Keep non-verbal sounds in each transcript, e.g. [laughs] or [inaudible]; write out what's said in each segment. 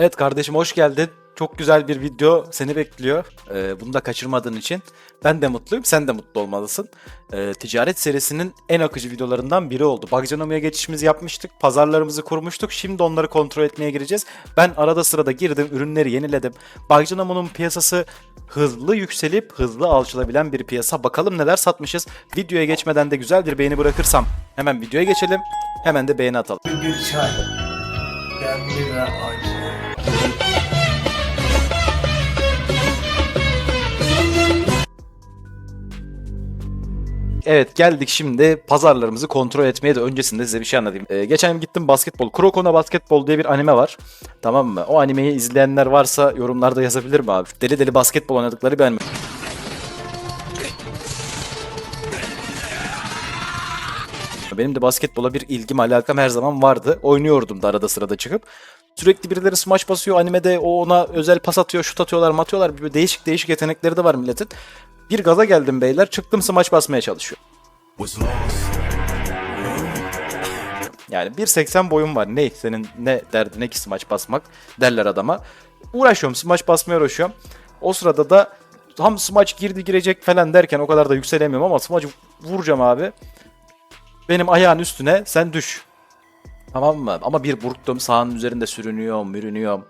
Evet kardeşim hoş geldin. Çok güzel bir video seni bekliyor. Ee, bunu da kaçırmadığın için. Ben de mutluyum, sen de mutlu olmalısın. Ee, ticaret serisinin en akıcı videolarından biri oldu. Bagcanoma'ya geçişimizi yapmıştık, pazarlarımızı kurmuştuk. Şimdi onları kontrol etmeye gireceğiz. Ben arada sırada girdim, ürünleri yeniledim. Bagcanoma'nın piyasası hızlı yükselip hızlı alçılabilen bir piyasa. Bakalım neler satmışız. Videoya geçmeden de güzel bir beğeni bırakırsam hemen videoya geçelim. Hemen de beğeni atalım. Bir çay. Demli ve acı. Evet geldik şimdi pazarlarımızı kontrol etmeye de öncesinde size bir şey anlatayım. Ee, geçen gün gittim basketbol. Kurokona Basketbol diye bir anime var. Tamam mı? O animeyi izleyenler varsa yorumlarda yazabilir mi abi? Deli deli basketbol oynadıkları bir anime. Benim de basketbola bir ilgim alakam her zaman vardı. Oynuyordum da arada sırada çıkıp. Sürekli birileri smaç basıyor animede o ona özel pas atıyor şut atıyorlar matıyorlar. Bir değişik değişik yetenekleri de var milletin. Bir gaza geldim beyler çıktım smaç basmaya çalışıyor. Yani 1.80 boyum var. Ne senin ne derdine ki smaç basmak derler adama. Uğraşıyorum smaç basmaya uğraşıyorum. O sırada da tam smaç girdi girecek falan derken o kadar da yükselemiyorum ama smaç vuracağım abi. Benim ayağın üstüne sen düş. Tamam mı? Ama bir burktum sahanın üzerinde sürünüyorum, mürünüyorum.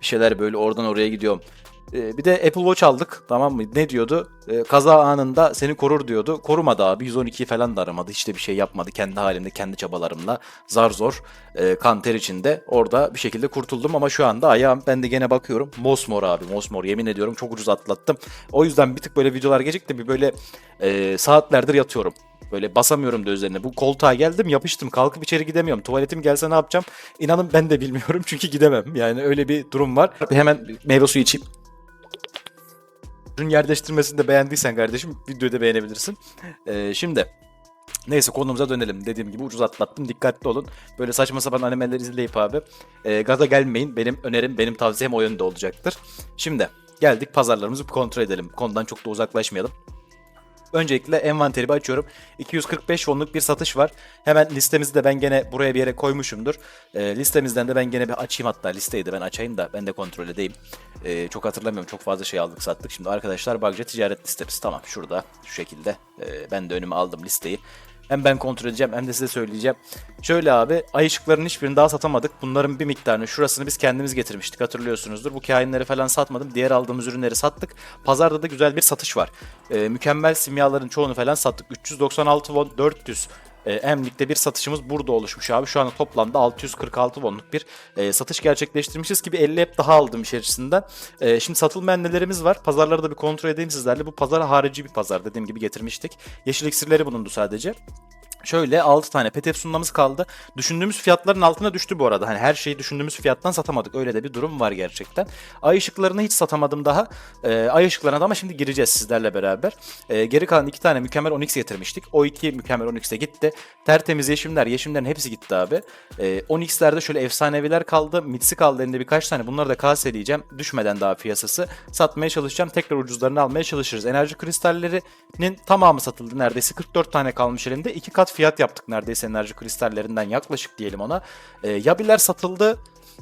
Bir şeyler böyle oradan oraya gidiyorum. Ee, bir de Apple Watch aldık tamam mı? Ne diyordu? Ee, kaza anında seni korur diyordu. Korumadı abi. 112 falan da aramadı. Hiç de bir şey yapmadı. Kendi halimde, kendi çabalarımla zar zor e, kan ter içinde orada bir şekilde kurtuldum. Ama şu anda ayağım ben de gene bakıyorum. Mosmor abi mosmor yemin ediyorum çok ucuz atlattım. O yüzden bir tık böyle videolar gecikti. Bir böyle e, saatlerdir yatıyorum. Böyle basamıyorum da üzerine. Bu koltuğa geldim yapıştım. Kalkıp içeri gidemiyorum. Tuvaletim gelse ne yapacağım? İnanın ben de bilmiyorum [laughs] çünkü gidemem. Yani öyle bir durum var. Hemen meyve suyu içeyim. Ürün yer değiştirmesini de beğendiysen kardeşim videoyu da beğenebilirsin. Ee, şimdi Neyse konumuza dönelim. Dediğim gibi ucuz atlattım. Dikkatli olun. Böyle saçma sapan animeler izleyip abi e, gaza gelmeyin. Benim önerim, benim tavsiyem o yönde olacaktır. Şimdi geldik pazarlarımızı kontrol edelim. Konudan çok da uzaklaşmayalım. Öncelikle envanterimi açıyorum. 245 wonluk bir satış var. Hemen listemizi de ben gene buraya bir yere koymuşumdur. E, listemizden de ben gene bir açayım hatta listeyi de ben açayım da ben de kontrol edeyim. E, çok hatırlamıyorum çok fazla şey aldık sattık. Şimdi arkadaşlar Bagca ticaret listemiz tamam şurada şu şekilde. E, ben de önüme aldım listeyi. Hem ben kontrol edeceğim hem de size söyleyeceğim. Şöyle abi ay ışıklarının hiçbirini daha satamadık. Bunların bir miktarını şurasını biz kendimiz getirmiştik hatırlıyorsunuzdur. Bu kainleri falan satmadım. Diğer aldığımız ürünleri sattık. Pazarda da güzel bir satış var. Ee, mükemmel simyaların çoğunu falan sattık. 396 won 400 e, Emlik'te bir satışımız burada oluşmuş abi. Şu anda toplamda 646 wonluk bir e, satış gerçekleştirmişiz ki bir 50 hep daha aldım içerisinden. E, şimdi satılmayan nelerimiz var. Pazarları da bir kontrol edeyim sizlerle. Bu pazar harici bir pazar dediğim gibi getirmiştik. Yeşil iksirleri bulundu sadece. Şöyle 6 tane pet efsunlamız kaldı. Düşündüğümüz fiyatların altına düştü bu arada. Hani her şeyi düşündüğümüz fiyattan satamadık. Öyle de bir durum var gerçekten. Ay ışıklarını hiç satamadım daha. Ee, ay ışıklarına da ama şimdi gireceğiz sizlerle beraber. Ee, geri kalan iki tane mükemmel Onyx getirmiştik. O iki mükemmel Onyx'e gitti. Tertemiz yeşimler. Yeşimlerin hepsi gitti abi. Ee, Onyx'lerde şöyle efsaneviler kaldı. Mitsi kaldı elinde birkaç tane. Bunları da kaseleyeceğim. Düşmeden daha piyasası. Satmaya çalışacağım. Tekrar ucuzlarını almaya çalışırız. Enerji kristallerinin tamamı satıldı neredeyse. 44 tane kalmış elimde. iki kat fiyat yaptık neredeyse enerji kristallerinden yaklaşık diyelim ona. E, Yabiler satıldı.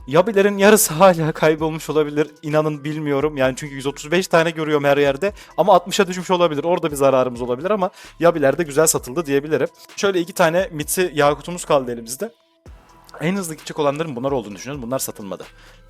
Yabilerin yarısı [laughs] hala kaybolmuş olabilir. İnanın bilmiyorum. Yani çünkü 135 tane görüyorum her yerde. Ama 60'a düşmüş olabilir. Orada bir zararımız olabilir ama Yabiler de güzel satıldı diyebilirim. Şöyle iki tane Mitsi Yakut'umuz kaldı elimizde. En hızlı gidecek olanların bunlar olduğunu düşünüyorum. Bunlar satılmadı.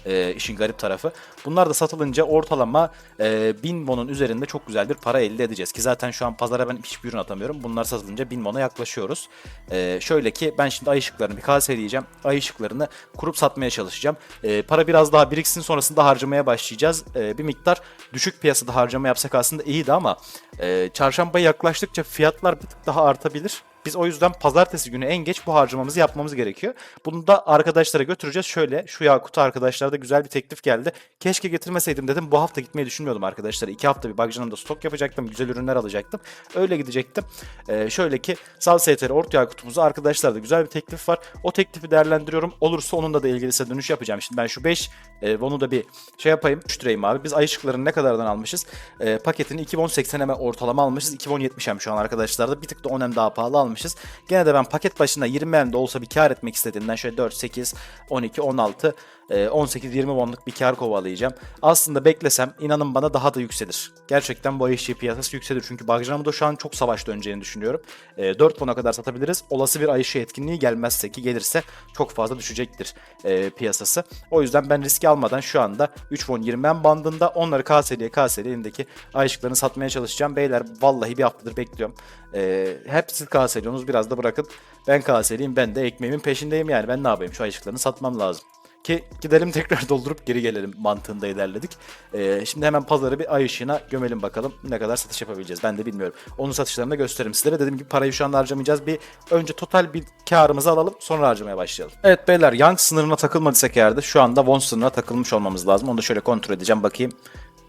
Ee, işin garip tarafı. Bunlar da satılınca ortalama e, 1000 won'un üzerinde çok güzel bir para elde edeceğiz. Ki zaten şu an pazara ben hiçbir ürün atamıyorum. Bunlar satılınca 1000 won'a yaklaşıyoruz. Ee, şöyle ki ben şimdi ay ışıklarını bir kaseleyeceğim. Ay ışıklarını kurup satmaya çalışacağım. Ee, para biraz daha biriksin sonrasında harcamaya başlayacağız. Ee, bir miktar düşük piyasada harcama yapsak aslında iyiydi ama e, çarşambaya yaklaştıkça fiyatlar bir tık daha artabilir. Biz o yüzden pazartesi günü en geç bu harcamamızı yapmamız gerekiyor. Bunu da arkadaşlara götüreceğiz. Şöyle şu Yakut'a arkadaşlarda güzel bir teklif geldi. Keşke getirmeseydim dedim. Bu hafta gitmeyi düşünmüyordum arkadaşlar. İki hafta bir Bagcan'da stok yapacaktım. Güzel ürünler alacaktım. Öyle gidecektim. Ee, şöyle ki Sal STR Orta Yakut'umuza arkadaşlarda güzel bir teklif var. O teklifi değerlendiriyorum. Olursa onunla da ilgili size dönüş yapacağım. Şimdi ben şu 5 e, onu da bir şey yapayım. Düşüreyim abi. Biz ay ışıklarını ne kadardan almışız? E, paketini 2080 hemen ortalama almışız. 2070 hem şu an arkadaşlarda. Bir tık da 10 hem daha pahalı almışız almışız. Gene de ben paket başına 20 hem de olsa bir kar etmek istediğimden şöyle 4, 8, 12, 16, e, 18-20 wonluk bir kar kovalayacağım. Aslında beklesem inanın bana daha da yükselir. Gerçekten bu ayışçı piyasası yükselir. Çünkü Bajrama'da şu an çok savaş döneceğini düşünüyorum. E, 4 won'a kadar satabiliriz. Olası bir ayışı etkinliği gelmezse ki gelirse çok fazla düşecektir e, piyasası. O yüzden ben riski almadan şu anda 3 won 20 hem bandında onları kaseliye kaseliye elindeki ayışıklarını satmaya çalışacağım. Beyler vallahi bir haftadır bekliyorum. E, hep kaseliyorsunuz biraz da bırakın. Ben kaseliyim ben de ekmeğimin peşindeyim yani ben ne yapayım şu ayışıklarını satmam lazım ki gidelim [laughs] tekrar doldurup geri gelelim mantığında ilerledik. Ee, şimdi hemen pazarı bir ay ışığına gömelim bakalım ne kadar satış yapabileceğiz ben de bilmiyorum. Onun satışlarını da gösteririm sizlere. Dediğim gibi parayı şu anda harcamayacağız. Bir önce total bir karımızı alalım sonra harcamaya başlayalım. Evet beyler Young sınırına takılmadıysak eğer de şu anda Won sınırına takılmış olmamız lazım. Onu da şöyle kontrol edeceğim bakayım.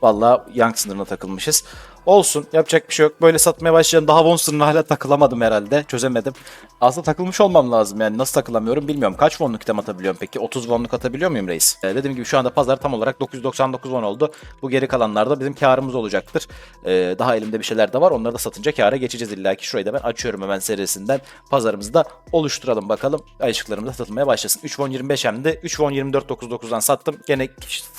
Valla Young sınırına takılmışız. Olsun yapacak bir şey yok. Böyle satmaya başlayalım. Daha Won sınırına hala takılamadım herhalde. Çözemedim. Aslında takılmış olmam lazım yani. Nasıl takılamıyorum bilmiyorum. Kaç wonluk item atabiliyorum peki? 30 wonluk atabiliyor muyum reis? Ee, dediğim gibi şu anda pazar tam olarak 999 won oldu. Bu geri kalanlarda bizim karımız olacaktır. Ee, daha elimde bir şeyler de var. Onları da satınca kâra geçeceğiz illa ki. Şurayı da ben açıyorum hemen serisinden. Pazarımızı da oluşturalım bakalım. Ayışıklarımız da satılmaya başlasın. 3 won 25 hem de 3 won 24.99'dan sattım. Gene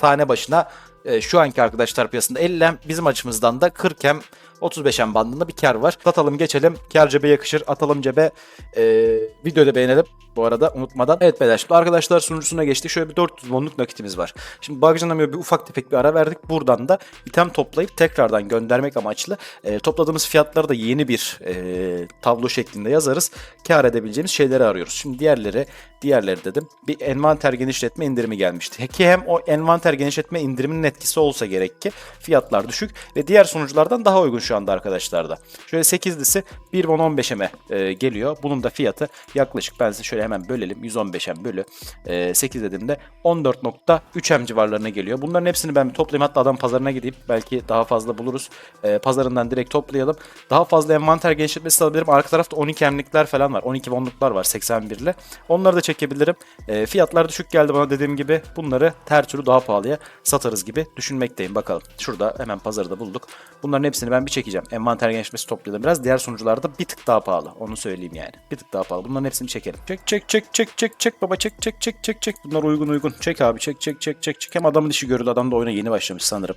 tane başına e, şu anki arkadaşlar piyasasında 50 hem bizim açımızdan da 40 hem 35 hem bandında bir kar var. Satalım geçelim. Kar cebe yakışır. Atalım cebe. Ee, videoda beğenelim. Bu arada unutmadan. Evet beyler arkadaşlar sunucusuna geçtik. Şöyle bir 400 wonluk nakitimiz var. Şimdi Bagcanamıyor bir ufak tefek bir ara verdik. Buradan da item toplayıp tekrardan göndermek amaçlı e, topladığımız fiyatları da yeni bir e, tablo şeklinde yazarız. Kar edebileceğimiz şeyleri arıyoruz. Şimdi diğerleri diğerleri dedim. Bir envanter genişletme indirimi gelmişti. Ki hem o envanter genişletme indiriminin etkisi olsa gerek ki fiyatlar düşük ve diğer sunuculardan daha uygun şu anda arkadaşlarda. Şöyle 8'lisi 1 won 15'e e, geliyor. Bunun da fiyatı yaklaşık ben size şöyle hemen bölelim. 115'em bölü e, 8 dediğimde 14.3M civarlarına geliyor. Bunların hepsini ben toplayayım. Hatta adam pazarına gideyim. Belki daha fazla buluruz. E, pazarından direkt toplayalım. Daha fazla envanter genişletmesi alabilirim. Arka tarafta 12 emlikler falan var. 12 wonluklar var 81 ile. Onları da çekebilirim. E, fiyatlar düşük geldi bana dediğim gibi. Bunları her türlü daha pahalıya satarız gibi düşünmekteyim. Bakalım. Şurada hemen pazarı da bulduk. Bunların hepsini ben bir çekeceğim. Envanter genişlemesi toplayalım biraz. Diğer sunucularda bir tık daha pahalı. Onu söyleyeyim yani. Bir tık daha pahalı. Bunların hepsini çekelim. Çek çek çek çek çek çek baba çek çek çek çek çek. Bunlar uygun uygun. Çek abi çek çek çek çek çek. Hem adamın işi görüldü. Adam da oyuna yeni başlamış sanırım.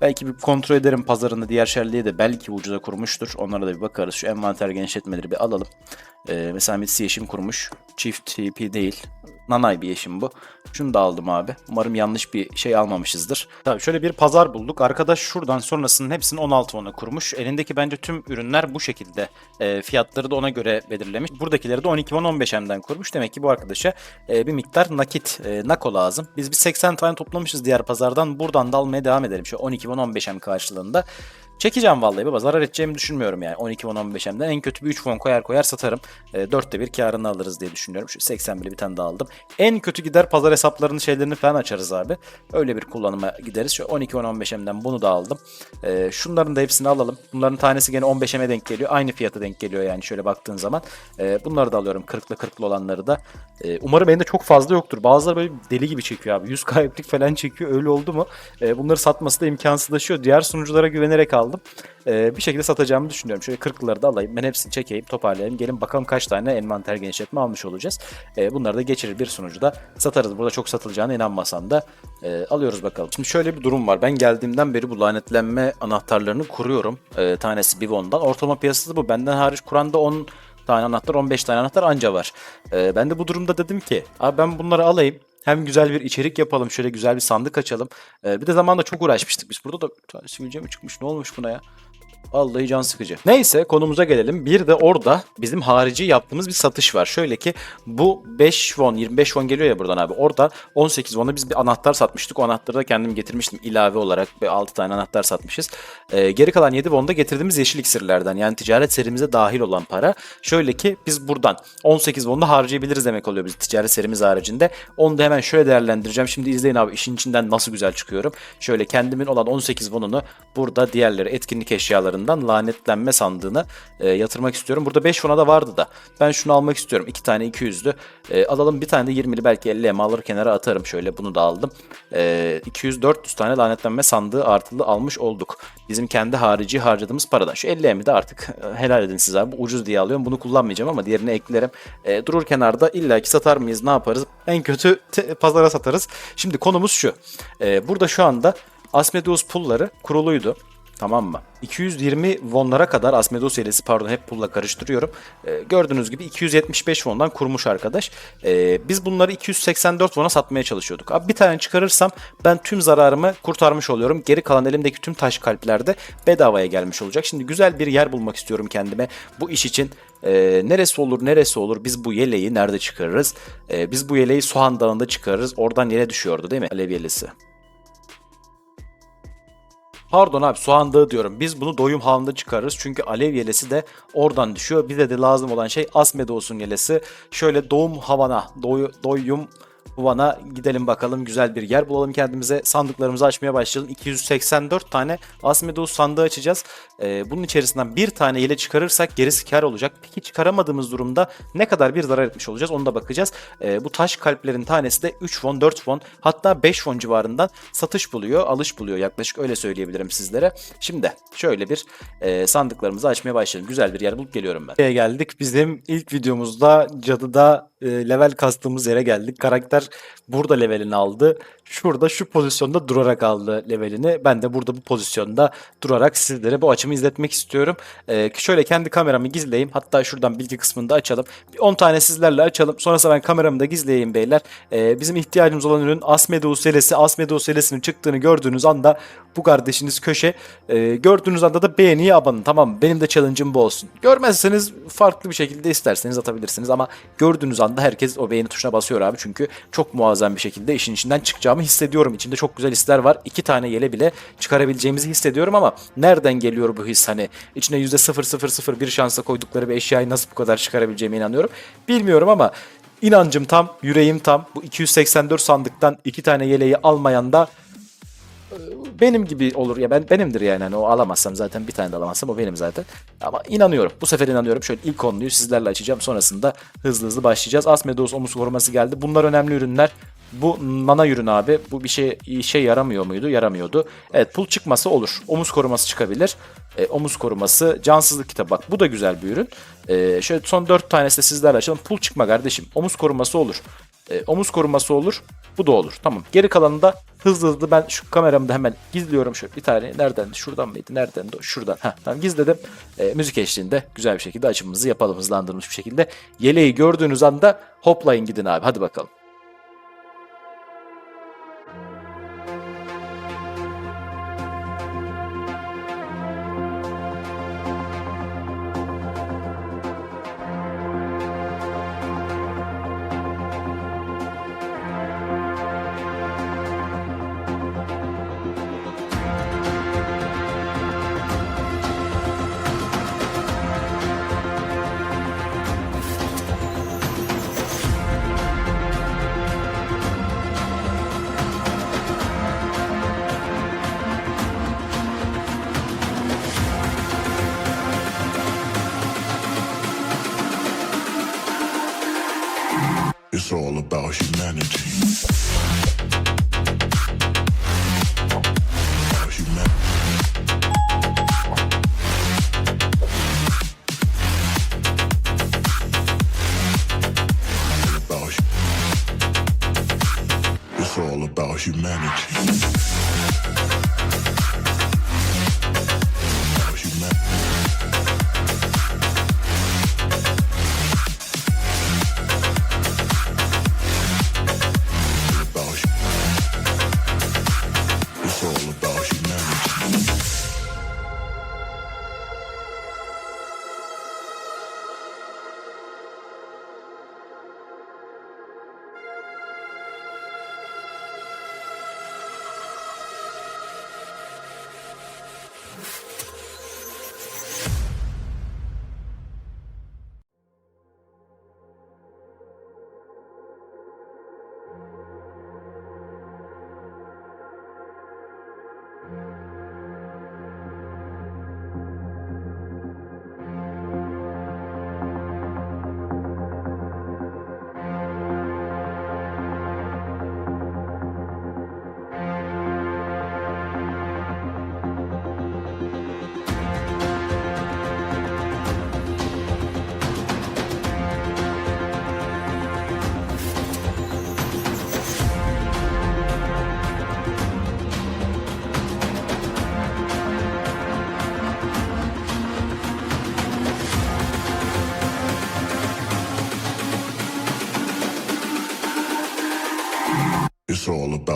Belki bir kontrol ederim pazarını diğer şerliğe de belki ucuza kurmuştur. Onlara da bir bakarız. Şu envanter genişletmeleri bir alalım. Ee, mesela Mitsi yeşim kurmuş. Çift TP değil. Nanay bir yeşim bu. Şunu da aldım abi. Umarım yanlış bir şey almamışızdır. Tabii şöyle bir pazar bulduk. Arkadaş şuradan sonrasının hepsini 16 ona kurmuş. Elindeki bence tüm ürünler bu şekilde. E, fiyatları da ona göre belirlemiş. Buradakileri de 12 won 15 hemden kurmuş. Demek ki bu arkadaşa e, bir miktar nakit, e, nako lazım. Biz bir 80 tane toplamışız diğer pazardan. Buradan da almaya devam edelim. Şu 12 won 15 hem karşılığında. Çekeceğim vallahi baba. Zarar edeceğimi düşünmüyorum yani. 12 won 15 hemden en kötü bir 3 won koyar koyar satarım. E, 4'te bir karını alırız diye düşünüyorum. Şu 80 bile bir tane daha aldım. En kötü gider pazar hesaplarını şeylerini falan açarız abi. Öyle bir kullanıma gideriz. Şu 12 won 15 hemden bunu da aldım. E, şunların da hepsini alalım. Bunların tanesi gene 15 heme denk geliyor. Aynı fiyata denk geliyor yani şöyle baktığın zaman. E, bunları da alıyorum. 40'lı 40'lı olanları da. E, umarım elinde çok fazla yoktur. Bazıları böyle deli gibi çekiyor abi. 100 kayıplık falan çekiyor. Öyle oldu mu? E, bunları satması da imkansızlaşıyor. Diğer sunuculara güvenerek aldım. E, bir şekilde satacağımı düşünüyorum. Şöyle 40'ları da alayım. Ben hepsini çekeyim, toparlayayım. Gelin bakalım kaç tane envanter genişletme almış olacağız. E, bunları da geçirir bir sunucuda satarız. Burada çok satılacağına inanmasan da e, alıyoruz bakalım. Şimdi şöyle bir durum var. Ben geldiğimden beri bu lanetlenme anahtarlarını kuruyorum. E, tanesi bir won'dan. Ortalama piyasası bu. Benden hariç kuran da 10 tane anahtar, 15 tane anahtar anca var. E, ben de bu durumda dedim ki, abi ben bunları alayım. Hem güzel bir içerik yapalım. Şöyle güzel bir sandık açalım. Ee, bir de zamanında çok uğraşmıştık biz. Burada da bir mi çıkmış? Ne olmuş buna ya? Vallahi can sıkıcı. Neyse konumuza gelelim. Bir de orada bizim harici yaptığımız bir satış var. Şöyle ki bu 5 won 25 won geliyor ya buradan abi. Orada 18 won'a biz bir anahtar satmıştık. O anahtarı da kendim getirmiştim ilave olarak. Bir 6 tane anahtar satmışız. Ee, geri kalan 7 won'da getirdiğimiz yeşil iksirlerden. Yani ticaret serimize dahil olan para. Şöyle ki biz buradan 18 won'da harcayabiliriz demek oluyor biz ticaret serimiz haricinde. Onu da hemen şöyle değerlendireceğim. Şimdi izleyin abi işin içinden nasıl güzel çıkıyorum. Şöyle kendimin olan 18 won'unu burada diğerleri etkinlik eşyaları sandıklarından lanetlenme sandığına e, yatırmak istiyorum. Burada 5 fona da vardı da. Ben şunu almak istiyorum. 2 tane 200'lü. E, alalım bir tane de 20'li belki 50 em alır kenara atarım. Şöyle bunu da aldım. E, 200-400 tane lanetlenme sandığı artılı almış olduk. Bizim kendi harici harcadığımız paradan. Şu 50 emi de artık [laughs] helal edin size abi. Bu ucuz diye alıyorum. Bunu kullanmayacağım ama diğerini eklerim. E, durur kenarda illaki satar mıyız ne yaparız? En kötü pazara satarız. Şimdi konumuz şu. E, burada şu anda Asmodeus pulları kuruluydu. Tamam mı? 220 wonlara kadar Asmodeus serisi pardon hep pulla karıştırıyorum. Ee, gördüğünüz gibi 275 wondan kurmuş arkadaş. Ee, biz bunları 284 wona satmaya çalışıyorduk. Abi bir tane çıkarırsam ben tüm zararımı kurtarmış oluyorum. Geri kalan elimdeki tüm taş kalplerde bedavaya gelmiş olacak. Şimdi güzel bir yer bulmak istiyorum kendime bu iş için. Ee, neresi olur neresi olur biz bu yeleği nerede çıkarırız? Ee, biz bu yeleği Soğan Dağı'nda çıkarırız. Oradan yere düşüyordu değil mi? Alev yelesi. Pardon abi soğan diyorum. Biz bunu doyum havında çıkarırız. Çünkü alev yelesi de oradan düşüyor. Bize de lazım olan şey Asmedos'un yelesi. Şöyle doğum havana, doy, doyum havana gidelim bakalım. Güzel bir yer bulalım kendimize. Sandıklarımızı açmaya başlayalım. 284 tane Asmedos sandığı açacağız. Ee, bunun içerisinden bir tane yele çıkarırsak gerisi kar olacak. Peki çıkaramadığımız durumda ne kadar bir zarar etmiş olacağız onu da bakacağız. Ee, bu taş kalplerin tanesi de 3 won, 4 won hatta 5 won civarından satış buluyor, alış buluyor yaklaşık öyle söyleyebilirim sizlere. Şimdi şöyle bir e, sandıklarımızı açmaya başlayalım. Güzel bir yer bulup geliyorum ben. Buraya geldik. Bizim ilk videomuzda cadıda e, level kastığımız yere geldik. Karakter burada levelini aldı. Şurada şu pozisyonda durarak aldı levelini. Ben de burada bu pozisyonda durarak sizlere bu açımı izletmek istiyorum. Ee, şöyle kendi kameramı gizleyeyim. Hatta şuradan bilgi kısmını da açalım. Bir 10 tane sizlerle açalım. Sonrasında ben kameramı da gizleyeyim beyler. Ee, bizim ihtiyacımız olan ürün Asmedeus selesi. Asmedeus selesinin çıktığını gördüğünüz anda bu kardeşiniz köşe. Ee, gördüğünüz anda da beğeniye abanın. Tamam? Benim de challenge'ım bu olsun. Görmezseniz farklı bir şekilde isterseniz atabilirsiniz ama gördüğünüz anda herkes o beğeni tuşuna basıyor abi. Çünkü çok muazzam bir şekilde işin içinden çıkacağımı hissediyorum. İçimde çok güzel hisler var. İki tane yele bile çıkarabileceğimizi hissediyorum ama nereden geliyor bu his hani içine %0001 şansla koydukları bir eşyayı nasıl bu kadar çıkarabileceğime inanıyorum. Bilmiyorum ama inancım tam, yüreğim tam. Bu 284 sandıktan iki tane yeleği almayan da benim gibi olur ya ben benimdir yani hani o alamazsam zaten bir tane de alamazsam o benim zaten. Ama inanıyorum. Bu sefer inanıyorum. Şöyle ilk konuyu sizlerle açacağım. Sonrasında hızlı hızlı başlayacağız. Asmedos omuz koruması geldi. Bunlar önemli ürünler. Bu nana ürün abi. Bu bir şey işe yaramıyor muydu? Yaramıyordu. Evet pul çıkması olur. Omuz koruması çıkabilir. E, omuz koruması, cansızlık kitabı. Bak bu da güzel bir ürün. E, şöyle son 4 tanesi de sizlerle açalım. Pul çıkma kardeşim. Omuz koruması olur. E, omuz koruması olur. Bu da olur. Tamam. Geri kalanını da hızlı hızlı ben şu kameramı da hemen gizliyorum şöyle bir tane. Nereden? Şuradan mıydı? Nereden? de? Şuradan. Heh, tamam gizledim. E, müzik eşliğinde güzel bir şekilde açımımızı yapalım hızlandırılmış bir şekilde. Yeleği gördüğünüz anda hoplayın gidin abi. Hadi bakalım.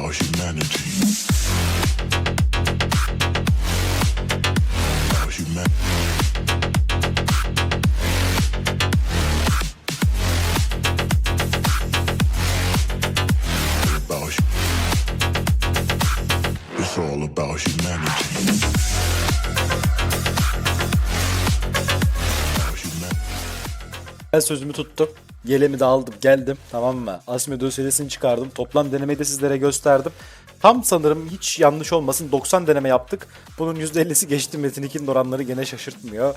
About humanity. About humanity. About hu- It's all about humanity. About humanity. Ben sözümü tuttum. Yelemi de aldım geldim tamam mı? Asmi dosyasını çıkardım. Toplam denemeyi de sizlere gösterdim. Tam sanırım hiç yanlış olmasın 90 deneme yaptık. Bunun %50'si geçti Metin 2'nin oranları gene şaşırtmıyor.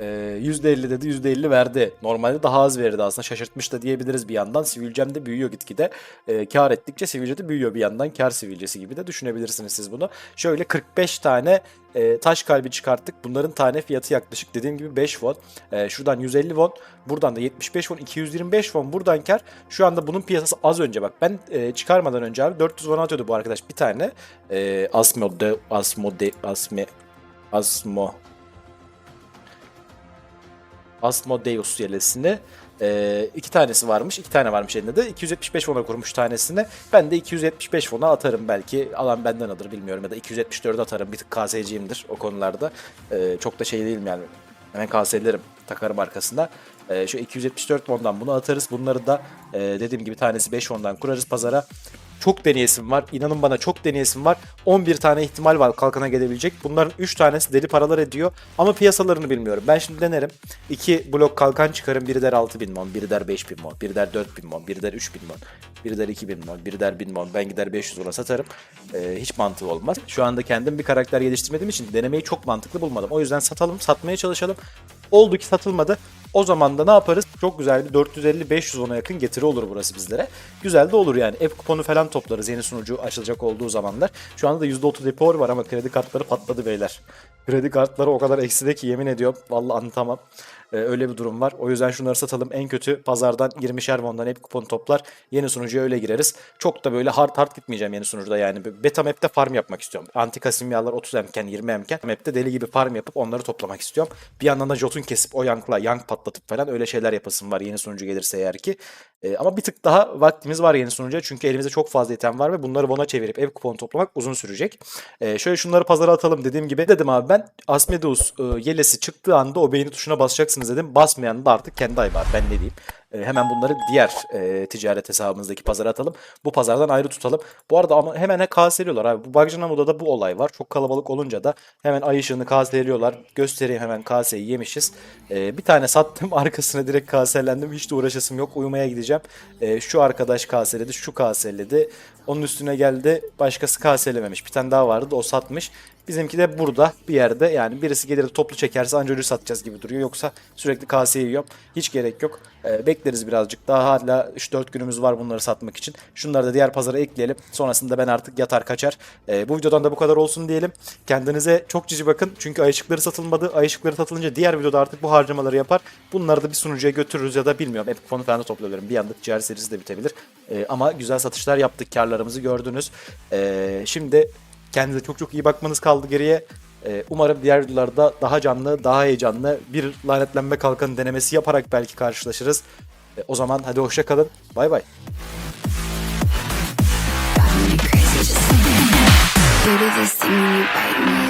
Ee, %50 dedi %50 verdi. Normalde daha az verirdi aslında şaşırtmış da diyebiliriz bir yandan. Sivilcem de büyüyor gitgide. Ee, kar ettikçe sivilce de büyüyor bir yandan. Kar sivilcesi gibi de düşünebilirsiniz siz bunu. Şöyle 45 tane e, taş kalbi çıkarttık. Bunların tane fiyatı yaklaşık dediğim gibi 5 won. E, şuradan 150 won. Buradan da 75 won. 225 won buradan kar. Şu anda bunun piyasası az önce bak. Ben e, çıkarmadan önce abi 400 won atıyordu bu arkadaş bir tane. E, Asmode, Asmode, Asme, Asmo, Asmodeus yelesini. Ee, iki tanesi varmış. iki tane varmış elinde de. 275 fona kurmuş tanesini. Ben de 275 fona atarım belki. Alan benden alır bilmiyorum. Ya da 274 atarım. Bir tık KS'ciyimdir o konularda. Ee, çok da şey değilim yani. Hemen KS'lerim. Takarım arkasında. Ee, şu 274 fondan bunu atarız. Bunları da e, dediğim gibi tanesi 5 fondan kurarız pazara. Çok deneyesim var. İnanın bana çok deneyesim var. 11 tane ihtimal var kalkana gelebilecek. Bunların 3 tanesi deli paralar ediyor. Ama piyasalarını bilmiyorum. Ben şimdi denerim. 2 blok kalkan çıkarım. Biri der 6000 mon, biri der 5000 mon, biri der 4000 mon, biri der 3000 mon, biri der 2000 mon, biri der 1000 mon. Ben gider 500 ona satarım. Ee, hiç mantığı olmaz. Şu anda kendim bir karakter geliştirmediğim için denemeyi çok mantıklı bulmadım. O yüzden satalım, satmaya çalışalım. Oldu ki satılmadı. O zaman da ne yaparız? Çok güzel bir 450-500 ona yakın getiri olur burası bizlere. Güzel de olur yani. Ev kuponu falan toplarız yeni sunucu açılacak olduğu zamanlar. Şu anda da %30 depor var ama kredi kartları patladı beyler. Kredi kartları o kadar ekside ki yemin ediyorum. Vallahi anlatamam. Ee, öyle bir durum var. O yüzden şunları satalım. En kötü pazardan 20'şer won'dan hep kupon toplar. Yeni sunucuya öyle gireriz. Çok da böyle hard hard gitmeyeceğim yeni sunucuda yani. Beta map'te farm yapmak istiyorum. Antika simyalar 30 emken 20 emken. Map'te deli gibi farm yapıp onları toplamak istiyorum. Bir yandan da jotun kesip o yankla yank patlatıp falan öyle şeyler yapasım var yeni sunucu gelirse eğer ki. Ee, ama bir tık daha vaktimiz var yeni sunucuya. Çünkü elimizde çok fazla item var ve bunları bona çevirip ev kuponu toplamak uzun sürecek. Ee, şöyle şunları pazara atalım dediğim gibi. Dedim abi ben Asmodeus e, yelesi çıktığı anda o beğeni tuşuna basacaksınız dedim. Basmayan da artık kendi ayıbı ben ne diyeyim. E, hemen bunları diğer e, ticaret hesabımızdaki pazara atalım. Bu pazardan ayrı tutalım. Bu arada ama hemen kaseliyorlar abi. Bu Bagcanamo'da da bu olay var. Çok kalabalık olunca da hemen ay ışığını kaseliyorlar. Göstereyim hemen kaseyi yemişiz. E, bir tane sattım [laughs] arkasına direkt kaselendim. Hiç de uğraşasım yok. Uyumaya gideceğim. E, şu arkadaş kaseledi, şu kaseledi. Onun üstüne geldi. Başkası kaselememiş. Bir tane daha vardı. O satmış. Bizimki de burada bir yerde yani birisi gelir toplu çekerse anca öyle satacağız gibi duruyor. Yoksa sürekli kaseyi yiyorum. Hiç gerek yok. Ee, bekleriz birazcık daha hala 3-4 günümüz var bunları satmak için. Şunları da diğer pazara ekleyelim. Sonrasında ben artık yatar kaçar. Ee, bu videodan da bu kadar olsun diyelim. Kendinize çok cici bakın. Çünkü ay ışıkları satılmadı. Ay ışıkları satılınca diğer videoda artık bu harcamaları yapar. Bunları da bir sunucuya götürürüz ya da bilmiyorum. Epic fonu falan da toplayabilirim. Bir anda ticari serisi de bitebilir. Ee, ama güzel satışlar yaptık. Karlarımızı gördünüz. Ee, şimdi Kendinize çok çok iyi bakmanız kaldı geriye. Umarım diğer videolarda daha canlı, daha heyecanlı bir lanetlenme kalkanı denemesi yaparak belki karşılaşırız. Ee, o zaman hadi hoşça kalın. Bay bay. Do this to me, bite me.